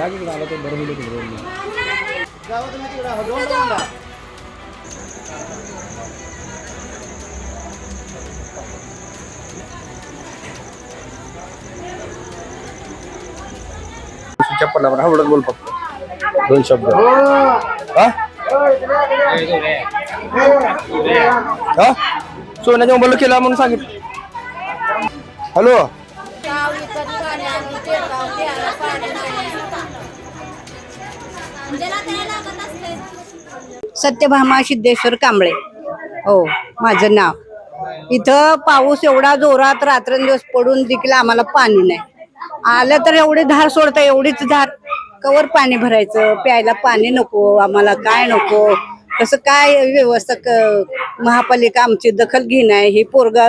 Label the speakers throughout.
Speaker 1: या की आलं तर बरं होईल तिकडे चप्पल आपण हवडत बोल फक्त दोन शब्द हा हा सोन्याच्या मोबाईल केला म्हणून सांगितलं हॅलो
Speaker 2: सत्यभामा सिद्धेश्वर कांबळे. हो माझं नाव. इथं पाऊस एवढा जोरात रात्रंदिवस पडून देखील आम्हाला पाणी नाही. आलं तर एवढी धार सोडता एवढीच धार. कवर पाणी भरायचं प्यायला पाणी नको आम्हाला काय नको? कसं काय व्यवस्था क- महापालिका आमची दखल घेणं आहे? ही पोरगा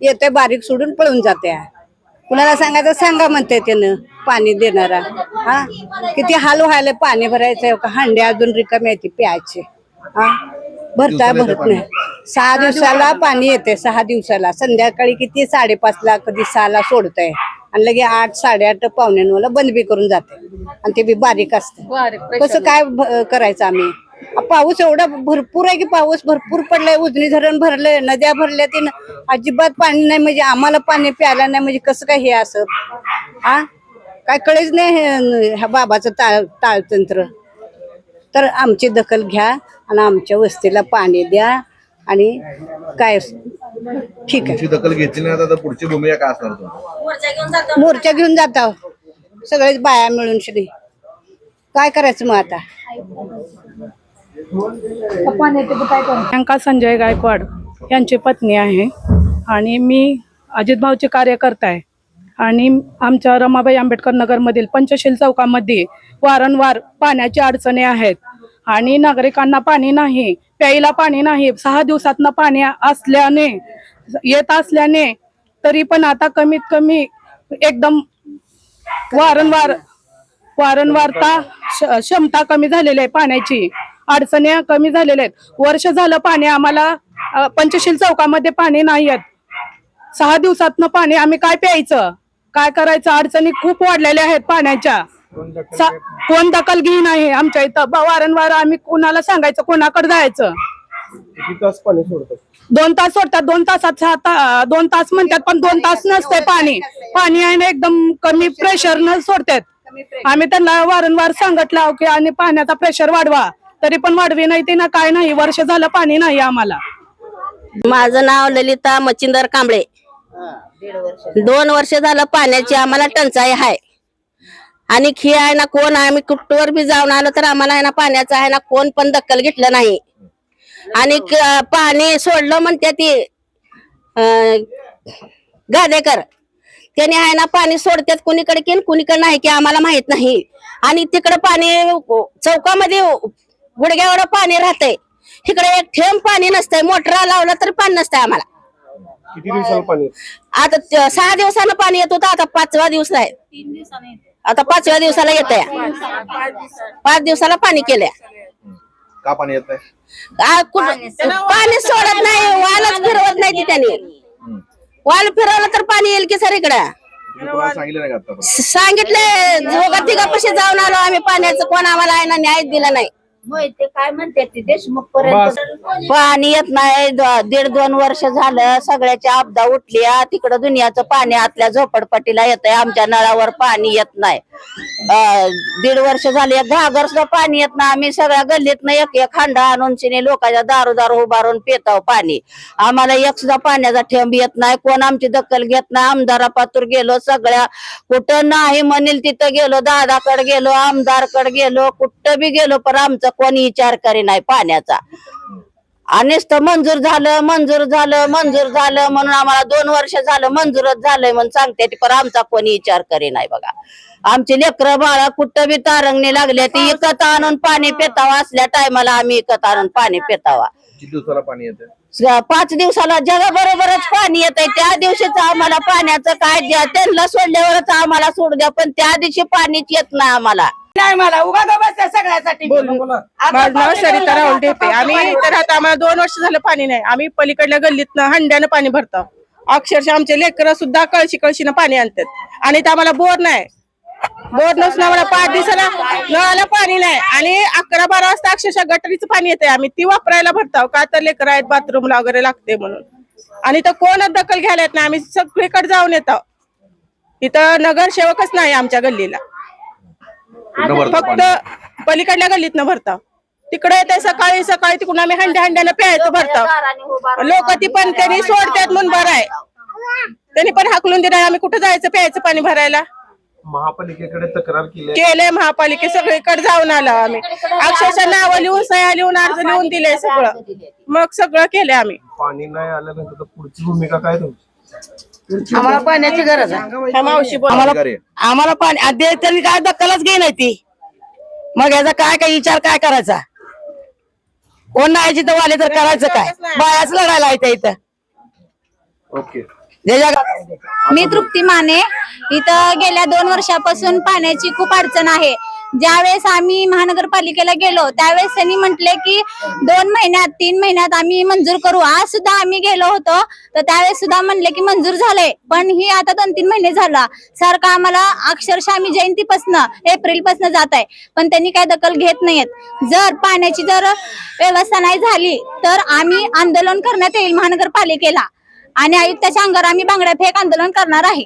Speaker 2: येते बारीक सोडून पळून जाते कुणाला सांगायचं सांगा म्हणते त्यानं पाणी देणारा. हा? किती हाल व्हायला पाणी भरायचं का हांडे अजून रिकामी येते प्यायचे. हा? भरता भरत नाही. सहा दिवसाला पाणी येते सहा दिवसाला. संध्याकाळी किती? साडेपाचला कधी सहाला सोडतंय. आणि लगे आठ साडेआठ पावणे नऊला बंद बी करून जाते आणि ते बी बारीक असते. कसं काय भ- करायचं आम्ही? पाऊस एवढा भरपूर आहे की पाऊस भरपूर पडलाय उजनी धरण भरलंय नद्या भरल्या तीन. अजिबात पाणी नाही म्हणजे आम्हाला पाणी प्यायला नाही म्हणजे कसं काय हे असं? हा? काय कळेच नाही हे- ह्या बाबाचं टाळ टाळतंत्र तर आमची दखल घ्या आणि आमच्या वस्तीला पाणी द्या आणि काय ठीक आहे.
Speaker 3: तुमची दखल घेतली नाही पुढची भूमिका काय असणार तुमची?
Speaker 2: मोर्चा घेऊन जाता. सगळेच बाया मिळून श्री. काय करायचं मग आता?
Speaker 4: प्रियंका संजय गायकवाड यांची पत्नी आहे आणि मी अजित भाऊचे कार्यकर्ता आहे. आणि आमच्या रमाबाई आंबेडकर नगरमधील पंचशील चौकामध्ये वारंवार पाण्याची अडचणी आहेत. आणि नागरिकांना पाणी नाही प्यायला पाणी नाही सहा दिवसातनं पाणी असल्याने येत असल्याने तरी पण आता कमीत कमी एकदम वारंवार वारंवारता क्षमता कमी झालेली आहे पाण्याची. अडचणी कमी झालेल्या आहेत. वर्ष झालं पाणी आम्हाला पंचशील चौकामध्ये पाणी नाही आहेत. सहा दिवसातनं पाणी आम्ही काय प्यायचं? काय करायचं? अडचणी खूप वाढलेल्या आहेत पाण्याच्या. कोण दखल घेईन आहे आमच्या इथं? वारंवार आम्ही कोणाला सांगायचं? कोणाकडे जायचं? दोन तास सोडतात. दोन तासात ता- दोन तास म्हणतात पण दोन तास नसते पाणी. पाणी आहे ना एकदम कमी प्रेशर न सोडतात. आम्ही त्यांना वारंवार सांगितलं अहो की आणि पाण्याचा प्रेशर वाढवा. तरी पण वाढवी नाही ते ना काय नाही वर्ष झालं पाणी नाही आम्हाला.
Speaker 5: माझं नाव ललिता मच्छिंदर कांबळे. दोन वर्ष झालं पाण्याची आम्हाला टंचाई आहे. आणि खी आहे ना कोण आहे आम्ही कुठवर बी जाऊन आलो तर आम्हाला आहे ना पाण्याचं आहे ना कोण पण दखल घेतलं नाही. आणि पाणी सोडलं म्हणते ती गादेकर. त्याने आहे ना पाणी सोडतात कुणीकडे की कुणीकडे नाही की आम्हाला माहीत नाही. आणि तिकडे पाणी चौकामध्ये गुडघ्यावर पाणी राहतंय. इकडे एक थेंब पाणी नसतंय. मोटर लावलं तर पाणी नसतंय आम्हाला.
Speaker 1: किती दिवसाला पाणी
Speaker 5: आता त- सहा दिवसानं पाणी येत होतं आता पाचवा दिवस आहे आता पाचव्या दिवसाला येत पाच दिवसाला पाणी केलंय.
Speaker 3: का पाणी येत नाही
Speaker 5: आ, कुठं- पाणी सोडत नाही वालच फिरवत नाही ती त्यांनी. वाल फिरवलं तर पाणी येईल की सर इकडं?
Speaker 3: तुम्ही कोणाला सांगितलं नाही का आतापर्यंत?
Speaker 5: स- सांगितले तिघापाशी जाऊन आलो आम्ही पाण्याचं कोण आम्हाला आहे ना न्याय दिला नाही.
Speaker 6: मोहिते काय म्हणते ती देशमुख पर्यंत
Speaker 5: पाणी येत नाही द- दीड दोन वर्ष झालं सगळ्याची आपदा उठली आ, तिकडं दुनियाचं पाणी आतल्या झोपडपट्टीला येत आहे आमच्या नळावर पाणी येत नाही. अं, दीड वर्ष झाले एक घागर सुद्धा पाणी येत नाही आम्ही सगळ्या गल्लीतनं एक एक हांडा आणून शिने लोकांच्या दारू दारू उभारून पिताव पाणी. आम्हाला एक सुद्धा पाण्याचा ठेंब येत नाही कोण आमची दखल घेत नाही आमदारा पातूर गेलो सगळ्या कुठं नाही म्हणेल तिथं गेलो दादाकडे गेलो आमदारकडे गेलो कुठं बी गेलो पण आमचा कोणी विचार करी नाही पाण्याचा. आणि मंजूर झालं मंजूर झालं मंजूर झालं म्हणून आम्हाला दोन वर्ष झालं मंजूरच झालंय म्हणून सांगते पण आमचा कोणी विचार करी नाही बघा. आमची लेकरं बाळा कुठं बी तारंगणी लागले ती इकत आणून पाणी पेतावा असल्या टायमाला आम्ही इकत आणून पाणी पेतावा.
Speaker 3: किती दिवसाला पाणी येते
Speaker 5: स- पाच दिवसाला जगाबरोबरच पाणी येत त्या दिवशीच आम्हाला पाण्याचं काय द्या त्यांना सोडल्यावरच आम्हाला सोडू द्या पण त्या दिवशी पाणीच येत नाही आम्हाला.
Speaker 7: नाही मला उगा सगळ्यासाठी.
Speaker 4: माझं नाव सरिता राहुल ठेपे आम्ही तर आता आम्हाला दोन वर्ष झालं पाणी नाही. आम्ही पलीकडल्या गल्लीतनं हंड्यानं पाणी भरतो. अक्षरशः आमचे लेकरं सुद्धा कळशी कळशीनं पाणी आणतात. आणि इथं आम्हाला बोर नाही.
Speaker 8: बोट नसल्यामुळे पाच दिवसाला नळाला पाणी नाही. आणि अकरा बारा वाजता अक्षरशः गटरीचं पाणी येते आम्ही. ती वापरायला भरताव. का तर लेकर आहेत बाथरूमला वगैरे लागते म्हणून. आणि तर कोणच दखल घ्यायला येत नाही. आम्ही सगळीकडे जाऊन येतो. इथं नगरसेवकच नाही आमच्या गल्लीला. फक्त? पलीकडल्या गल्लीतनं भरताव. तिकडे येते सकाळी सकाळी तिकडून आम्ही हंड्या हंड्यानं प्यायचं भरताव. लोक ती पण त्यांनी सोडतात म्हणून बरं आहे. त्यांनी पण हाकलून दिलं आम्ही कुठं जायचं प्यायचं पाणी भरायला?
Speaker 1: महापालिकेकडे तक्रार केली
Speaker 8: केलंय महापालिके सगळीकडे जाऊन आलो आम्ही. अक्षरशः नावं लिहून सह्या लिहून अर्ज लिहून दिले सगळं. मग सगळं केलंय आम्ही.
Speaker 1: पाणी नाही आल्यानंतर पुढची भूमिका काय तुमची?
Speaker 7: आम्हाला पाण्याची गरज आहे.
Speaker 8: मावशी बोल.
Speaker 7: आम्हाला पाणी त्यांनी काय दखलच घे नाही ती. मग याचा काय काय विचार काय करायचा? कोण नाही जिथं वाले तर करायचं काय? बायाच लढायला आहे इथं.
Speaker 1: ओके.
Speaker 6: मी तृप्ती माने. इथं गेल्या दोन वर्षापासून पाण्याची खूप अडचण आहे. ज्यावेळेस आम्ही महानगरपालिकेला गेलो त्यावेळेस त्यांनी म्हटले की दोन महिन्यात तीन महिन्यात आम्ही मंजूर करू. आज सुद्धा आम्ही गेलो होतो तर त्यावेळेस सुद्धा म्हणले की मंजूर झालंय. पण ही आता दोन तीन महिने झाला. सारखं आम्हाला अक्षरशः आम्ही जयंतीपासनं एप्रिल पासन जात आहे. पण त्यांनी काय दखल घेत नाहीयेत. जर पाण्याची जर व्यवस्था नाही झाली तर आम्ही आंदोलन करण्यात येईल महानगरपालिकेला. आणि आयुक्ताच्या अंगावर आम्ही बांगड्या फेक आंदोलन करणार आहे.